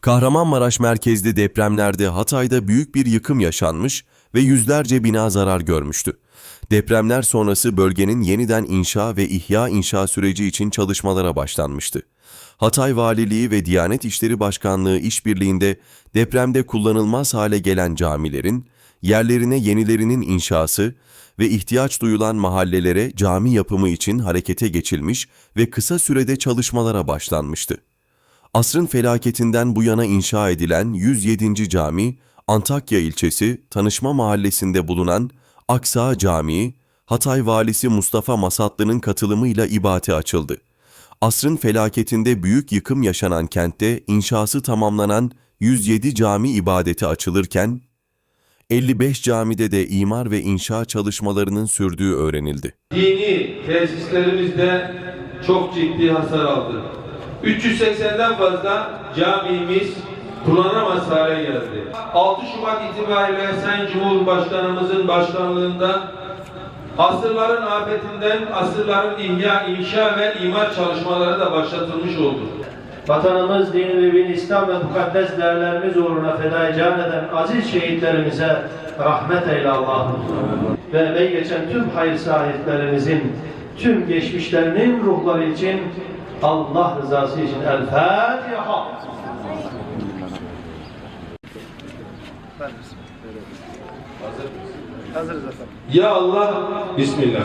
Kahramanmaraş merkezli depremlerde Hatay'da büyük bir yıkım yaşanmış ve yüzlerce bina zarar görmüştü. Depremler sonrası bölgenin yeniden inşa ve ihya inşa süreci için çalışmalara başlanmıştı. Hatay Valiliği ve Diyanet İşleri Başkanlığı işbirliğinde depremde kullanılmaz hale gelen camilerin yerlerine yenilerinin inşası ve ihtiyaç duyulan mahallelere cami yapımı için harekete geçilmiş ve kısa sürede çalışmalara başlanmıştı. Asrın felaketinden bu yana inşa edilen 107. cami, Antakya ilçesi Tanışma Mahallesi'nde bulunan Aksa Camii, Hatay Valisi Mustafa Masatlı'nın katılımıyla ibate açıldı. Asrın felaketinde büyük yıkım yaşanan kentte inşası tamamlanan 107 cami ibadeti açılırken, 55 camide de imar ve inşa çalışmalarının sürdüğü öğrenildi. dini tesislerimizde çok ciddi hasar aldı. 380'den fazla camimiz kullanamaz hale geldi. 6 Şubat itibariyle Sayın Cumhurbaşkanımızın başkanlığında asırların afetinden asırların ihya, inşa ve imar çalışmaları da başlatılmış oldu. Vatanımız, din ve bin İslam ve mukaddes değerlerimiz uğruna feda can eden aziz şehitlerimize rahmet eyle Allah'ım. Ve emeği geçen tüm hayır sahiplerimizin, tüm geçmişlerinin ruhları için Allah rızası için El Fatiha. Ya Allah, Bismillah.